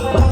Oh,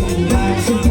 to you.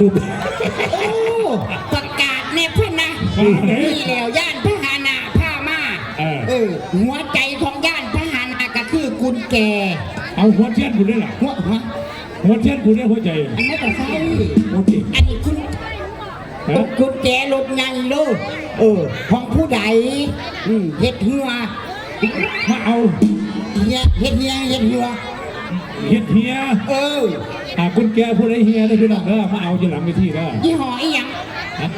เพื่อมือตึ๊บโอ้ประกาศแน่เพื่อนนะนี่แล้วย่านพหานาผ้ามาเออ เออหัวใจของย่านพหานาก็คือกุญแจเอาหัวเทียนกูได้หรอหัวหัวหัวเทียนกูได้หัวใจอันนั้นก็ใช่โอเคอันนี้คุณฮะกุญแจรถไงลูกเออของผู้ใดอืมเฮ็ดเหือมาเอาเฮียเฮ็ดเฮียเฮ็ดเหือเฮ็ดเฮียเออ อ่าคุณแกพูดไอ้เฮียได้พี่น้องเด้อมาเอาจะหลังไปที่เด้อยี่ห้ออีหยังฮะ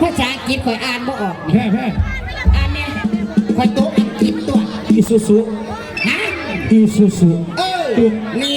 ภาษาอังกฤษข่อยอ่านบ่ออกนี่แพ้แพ้อ่านเนี่ยข่อยโตะอังกฤษตัวอีซูซูฮะอีซูซูเออนี่